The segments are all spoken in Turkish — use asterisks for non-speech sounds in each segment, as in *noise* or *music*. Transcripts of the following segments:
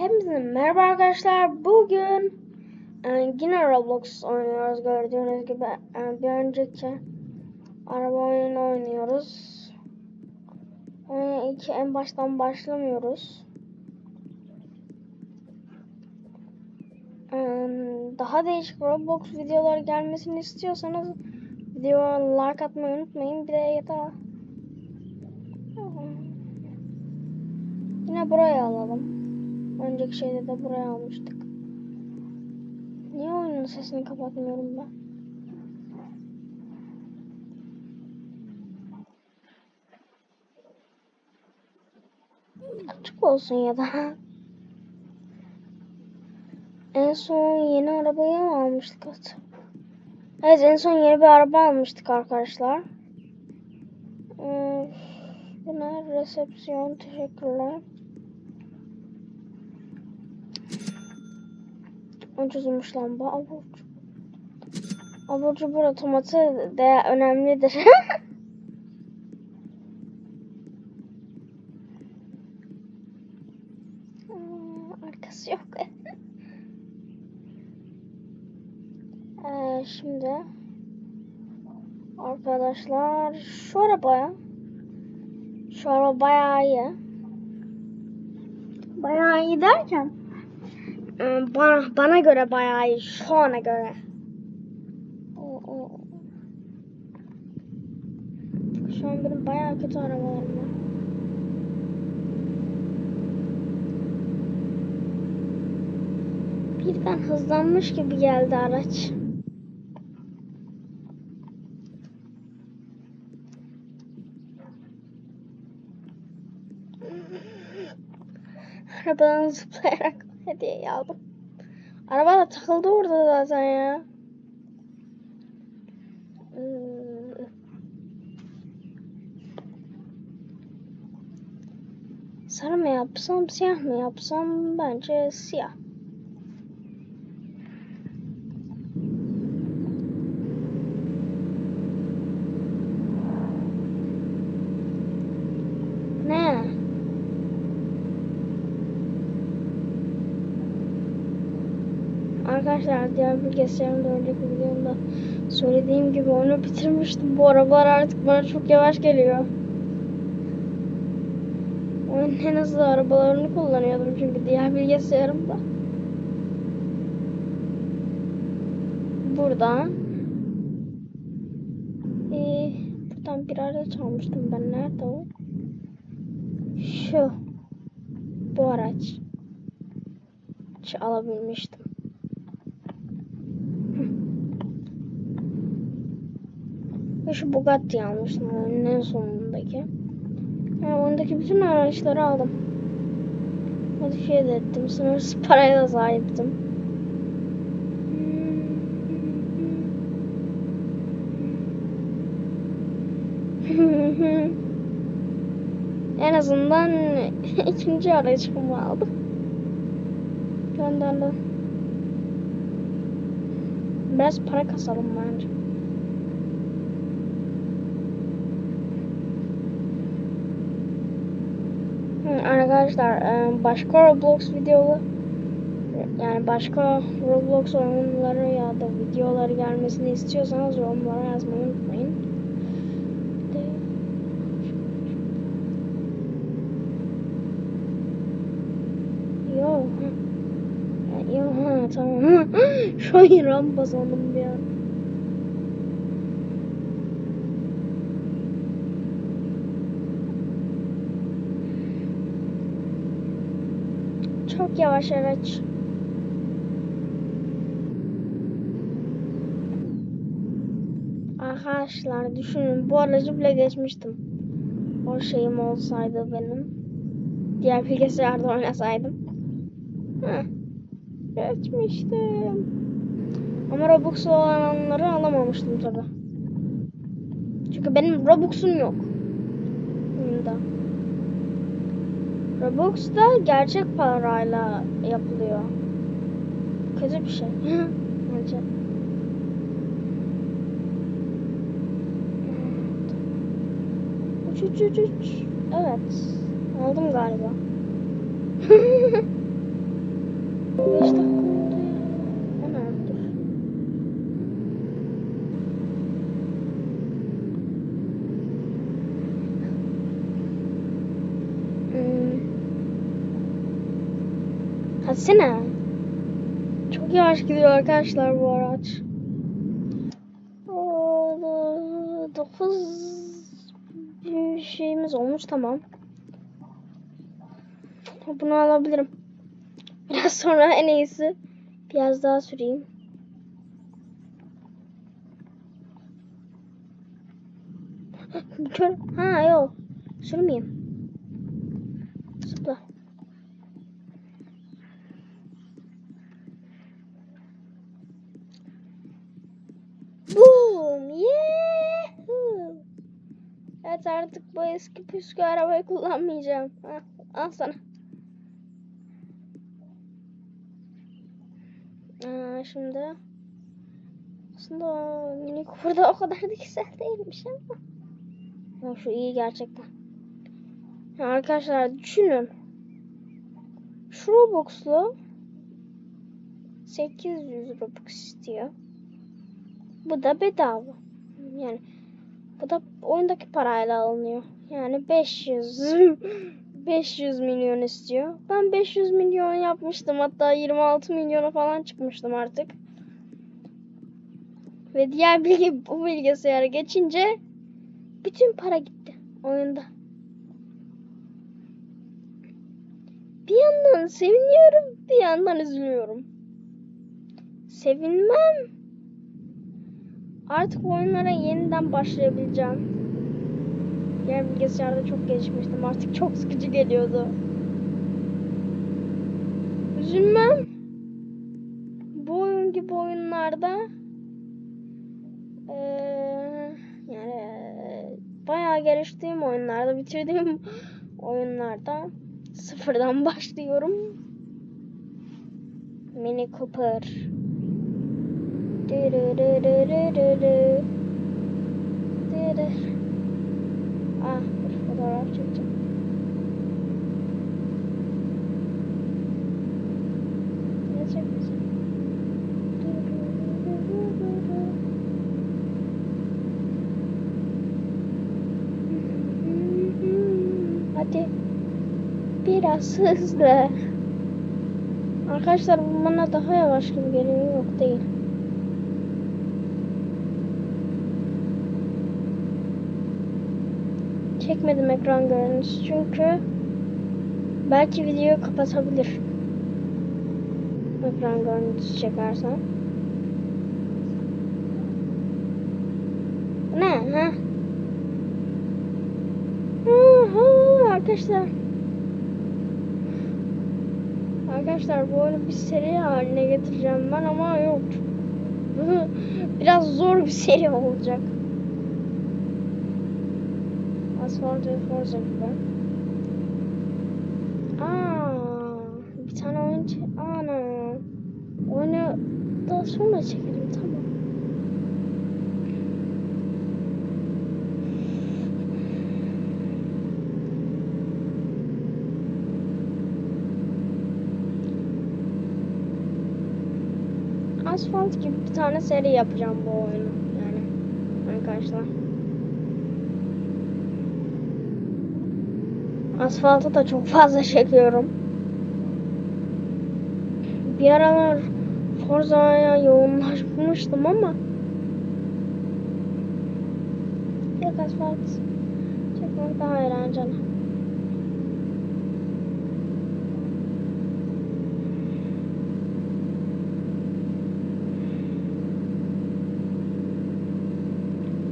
Hepinize merhaba arkadaşlar. Bugün e, yine Roblox oynuyoruz gördüğünüz gibi. E, bir önceki araba oyunu oynuyoruz. Oyuna ilk en baştan başlamıyoruz. E, daha değişik Roblox videoları gelmesini istiyorsanız videoya like atmayı unutmayın. Bir de ya Yine buraya alalım. Önceki şeyde de buraya almıştık. Niye oyunun sesini kapatmıyorum ben? Açık olsun ya da. En son yeni arabayı mı almıştık? hat- Evet en son yeni bir araba almıştık arkadaşlar. Ee, bu ne? Resepsiyon. Teşekkürler. Ucuzmuş lan bu abur. Abur cubur otomatı de önemlidir. *laughs* Arkası yok. *laughs* ee, şimdi arkadaşlar şu arabaya şu araba bayağı iyi. Bayağı iyi derken bana, bana göre bayağı iyi. Şu ana göre. Şu an benim bayağı kötü arabalarım var. Birden hızlanmış gibi geldi araç. Arabadan zıplayarak hediyeyi aldım. Araba da takıldı orada zaten ya. Ee, Sarı mı yapsam, siyah mı yapsam? Bence siyah. Ne? Arkadaşlar diğer bilgisayarımda önceki videomda söylediğim gibi onu bitirmiştim. Bu arabalar artık bana çok yavaş geliyor. Oyunun en hızlı arabalarını kullanıyordum çünkü diğer bilgisayarımda. Buradan ee, buradan bir araç almıştım ben. Nerede o? Şu. Bu araç. Alabilmiştim. Ve şu Bugatti almıştım en sonundaki. Yani oyundaki bütün araçları aldım. Modifiye de ettim. Sınırsız *laughs* paraya da sahiptim. *laughs* en azından *laughs* ikinci aracımı aldım. Gönderdim. Biraz para kasalım bence. Arkadaşlar e, başka Roblox videoları yani başka Roblox oyunları ya da videoları gelmesini istiyorsanız yorumlara yazmayı unutmayın. Yo. Ya, Yo tamam. *laughs* Şu an rampa sandım bir an. Çok yavaş araç. Arkadaşlar düşünün bu aracı bile geçmiştim. O şeyim olsaydı benim. Diğer bilgisayarda oynasaydım. Heh. Geçmiştim. Ama Robux olanları alamamıştım tabi. Çünkü benim Robux'um yok. Oyunda. Robux da gerçek parayla yapılıyor. Kötü bir şey. *laughs* Bence. Uç uç uç. Evet. Aldım galiba. *laughs* Hadi Çok yavaş gidiyor arkadaşlar bu araç. Oo, Dokuz bir şeyimiz olmuş tamam. Bunu alabilirim. Biraz sonra en iyisi biraz daha süreyim. *laughs* Ha yok. Sürmeyeyim. Zıpla. Artık bu eski püskü arabayı kullanmayacağım. Ha, al sana. Aa, şimdi aslında o Mini Cooper'da o kadar da güzel değilmiş ama. Ama şu iyi gerçekten. Ya arkadaşlar düşünün. Şu Robux'lu 800 Robux istiyor. Bu da bedava. Yani bu da oyundaki parayla alınıyor. Yani 500 500 *laughs* milyon istiyor. Ben 500 milyon yapmıştım. Hatta 26 milyona falan çıkmıştım artık. Ve diğer bilgi *laughs* bu bilgisayara geçince bütün para gitti oyunda. Bir yandan seviniyorum, bir yandan üzülüyorum. Sevinmem. Artık oyunlara yeniden başlayabileceğim. Diğer bilgisayarda çok gelişmiştim. Artık çok sıkıcı geliyordu. Üzülmem. Bu oyun gibi oyunlarda eee, yani bayağı geliştiğim oyunlarda, bitirdiğim *laughs* oyunlarda sıfırdan *laughs* başlıyorum. Mini Cooper. Ah, bir fotoğraf çekeceğim. Ne çekeceğim? Hadi. Biraz hızlı. Arkadaşlar bu bana daha yavaş gibi geliyor. Yok değil. Çekmedim ekran görüntüsü çünkü belki videoyu kapatabilir. Ekran görüntüsü çekersem. Bu Ne? Ha? Arkadaşlar. Arkadaşlar bu oyunu bir seri haline getireceğim ben ama yok. *laughs* Biraz zor bir seri olacak. Asphalt ve Forza gibi. Aa, bir tane oyun Ana. Oyunu daha sonra çekelim tamam. Asfalt gibi bir tane seri yapacağım bu oyunu yani arkadaşlar. Asfaltı da çok fazla çekiyorum. Bir aralar Forza'ya yoğunlaşmıştım ama yok asfalt çekmek daha eğlenceli.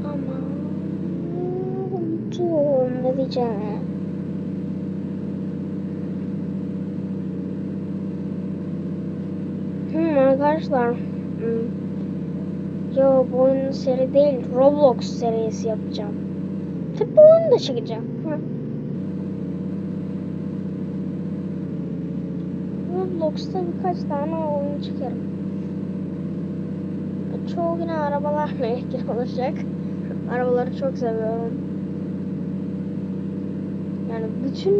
Ama unuttum ne diyeceğim. Hmm, arkadaşlar. Hmm. Yo bu oyun seri değil. Roblox serisi yapacağım. Tabi bu oyunu da çekeceğim. Roblox'ta birkaç tane oyun çekerim. Çoğu yine arabalarla *laughs* ilgili olacak. Arabaları çok seviyorum. Yani bütün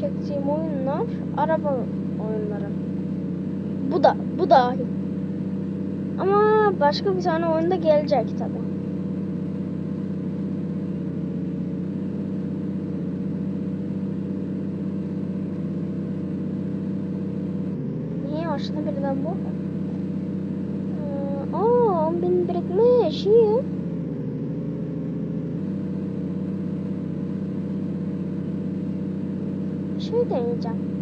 çektiğim oyunlar araba oyunları. Bu da, bu dahil. Ama başka bir tane oyunda gelecek tabi. karşında birden bu. Ee, aa 10 bin birikmiş. iyi. Şey deneyeceğim.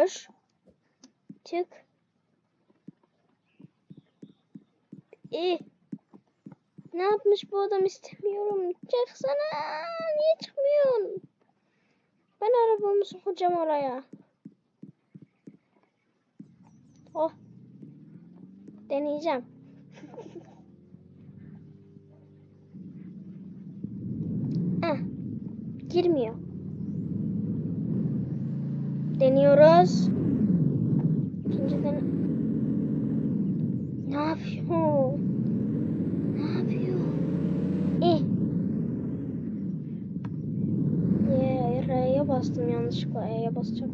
Hoş. Çık. İyi. Ne yapmış bu adam istemiyorum. Çıksana. Niye çıkmıyorsun? Ben arabamı sokacağım oraya. Oh. Deneyeceğim. *laughs* ah. Girmiyor. Deniyoruz. İkinci den Ne yapıyor? Ne yapıyor? Eh. Yeah, R'ye bastım yanlışlıkla. E'ye basacağım.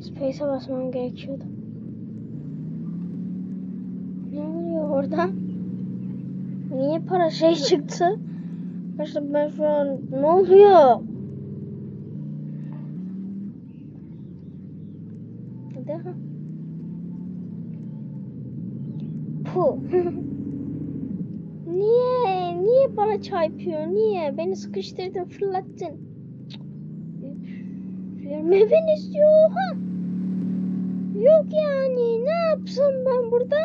Space'e basmam gerekiyordu. Ne oluyor orada? Niye para şey çıktı? Arkadaşlar ben şu an ne oluyor? Hadi ha. Puh. niye? Niye bana çarpıyor? Niye? Beni sıkıştırdın, fırlattın. Vermemeni istiyor. Ha? Yok yani. Ne yapsam ben burada?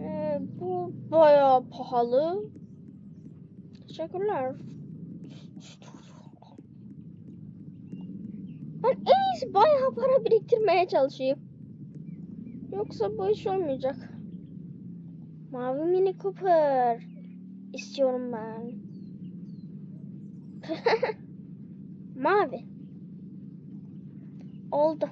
Ee, bu bayağı pahalı. Teşekkürler. Ben en iyisi bayağı para biriktirmeye çalışayım. Yoksa bu iş olmayacak. Mavi Mini Cooper istiyorum ben. *laughs* Mavi. Oldu.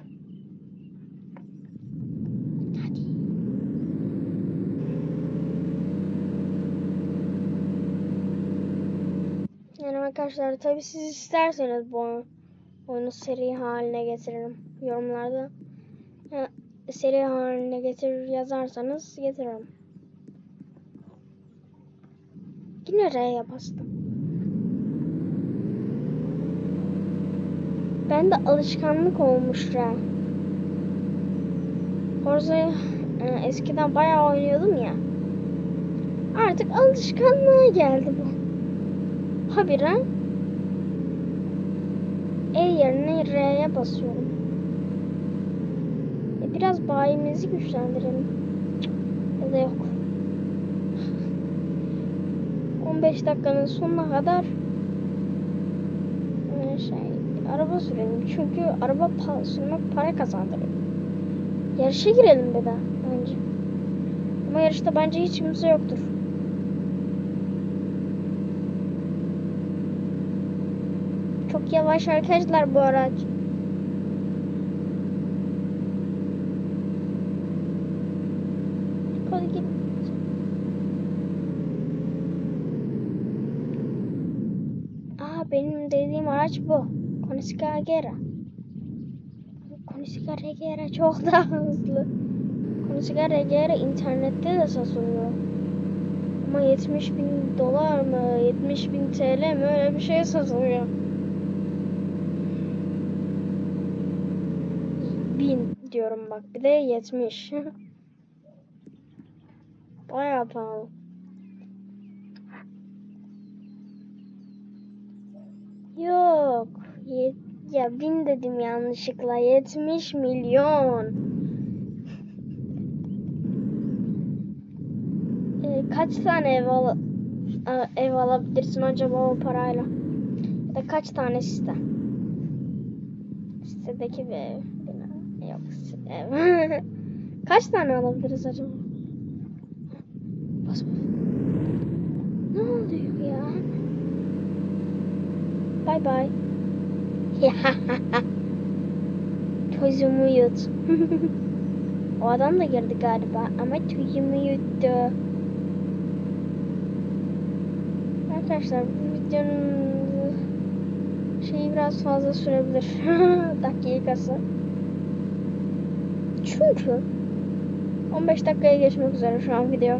Yani arkadaşlar tabii siz isterseniz bu oyunu seri haline getiririm. Yorumlarda yani seri haline getir yazarsanız getiririm. Yine R'ye bastım. Ben de alışkanlık olmuş R. Forza'yı e, eskiden bayağı oynuyordum ya. Artık alışkanlığa geldi bu. Habire E yerine R'ye basıyorum. E, biraz bayimizi güçlendirelim. Cık, Ya da yok. 15 dakikanın sonuna kadar e, şey araba sürelim. Çünkü araba pa sürmek para kazandırıyor. Yarışa girelim bir daha bence. Ama yarışta bence hiç kimse yoktur. Çok yavaş arkadaşlar bu araç. Hadi git. Aa benim dediğim araç bu. Koenigsegg Agera. Koenigsegg Agera çok daha hızlı. Koenigsegg Agera internette de satılıyor. Ama 70 bin dolar mı, 70 bin TL mi öyle bir şey satılıyor. Bin diyorum bak bir de 70. *laughs* Bayağı pahalı. Yok. Ya bin dedim yanlışlıkla. 70 milyon. Ee, kaç tane ev, al ev alabilirsin acaba o parayla? Ya da kaç tane site? Sitedeki bir ev. Bina. Yok ev. *laughs* kaç tane alabiliriz acaba? Bas bas. Ne oluyor ya? Bay bay. *laughs* Tozumu yut. *laughs* o adam da girdi galiba ama tozumu yuttu. Arkadaşlar bu videonun şeyi biraz fazla sürebilir. *laughs* Dakikası. Çünkü 15 dakikaya geçmek üzere şu an video.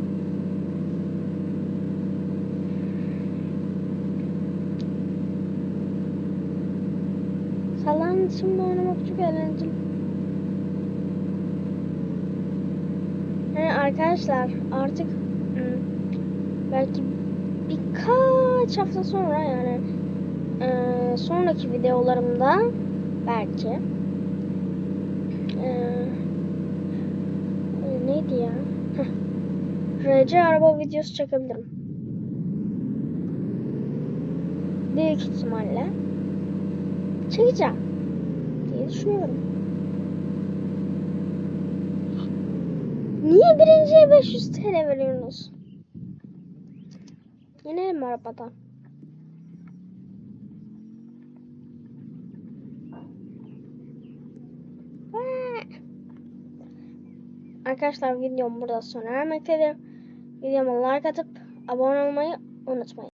Şimdi oynamak çok eğlenceli. Yani arkadaşlar artık hmm, belki birkaç hafta sonra yani sonraki videolarımda belki e, neydi ya? RC araba videosu çekebilirim. Büyük ihtimalle çekeceğim diye düşünüyorum. Niye birinciye 500 TL veriyorsunuz? İnelim arabadan. Arkadaşlar videom burada sona ermektedir. Videoma like atıp abone olmayı unutmayın.